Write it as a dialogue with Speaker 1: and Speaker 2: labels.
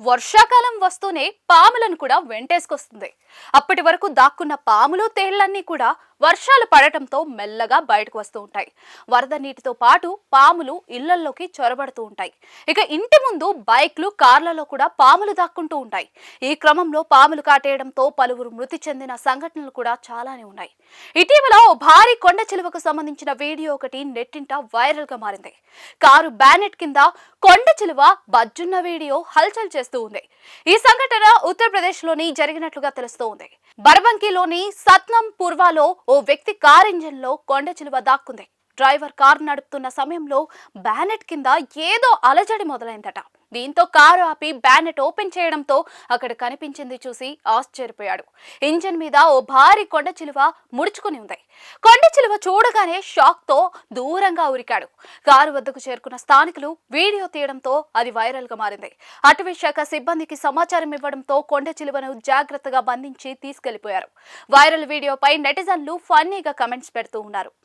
Speaker 1: వర్షాకాలం వస్తూనే పాములను కూడా వెంటేసుకొస్తుంది. అప్పటి వరకు దాక్కున్న పాములు తేళ్ళన్నీ కూడా వర్షాలు పడటంతో మెల్లగా బయటకు వస్తూ ఉంటాయి. వరద నీటితో పాటు పాములు ఇళ్ళల్లోకి చొరబడుతూ ఉంటాయి. ఇక ఇంటి ముందు బైక్లు కార్లలో కూడా పాములు దాక్కుంటూ ఉంటాయి. ఈ క్రమంలో పాములు కాటేయడంతో పలువురు మృతి చెందిన సంఘటనలు కూడా చాలానే ఉన్నాయి. ఇటీవల ఓ భారీ కొండ చిలువకు సంబంధించిన వీడియో ఒకటి నెట్టింట వైరల్గా మారింది. కారు బ్యానెట్ కింద కొండ చిలువ బజ్జున్న వీడియో హల్చల్ చేస్తూ ఉంది. ఈ సంఘటన ఉత్తరప్రదేశ్లోని జరిగినట్లుగా తెలుస్తూ ఉంది. బర్బంకిలోని సత్నం పూర్వాలో ఓ వ్యక్తి కార్ ఇంజిన్లో కొండ చిలువ దాక్కుంది. డ్రైవర్ కారు నడుపుతున్న సమయంలో బ్యానెట్ కింద ఏదో అలజడి మొదలైందట. దీంతో కారు ఆపి బ్యానెట్ ఓపెన్ చేయడంతో అక్కడ కనిపించింది చూసి ఆశ్చర్యపోయాడు. ఇంజిన్ మీద ఓ భారీ కొండ చిలువ ముడుచుకుని ఉంది. కొండ చిలువ చూడగానే షాక్తో దూరంగా ఉరికాడు. కారు వద్దకు చేరుకున్న స్థానికులు వీడియో తీయడంతో అది వైరల్గా మారింది. అటవీ శాఖ సిబ్బందికి సమాచారం ఇవ్వడంతో కొండ చిలువను జాగ్రత్తగా బంధించి తీసుకెళ్ళిపోయారు. వైరల్ వీడియోపై నెటిజన్లు ఫన్నీగా కమెంట్స్ పెడుతూ ఉన్నారు.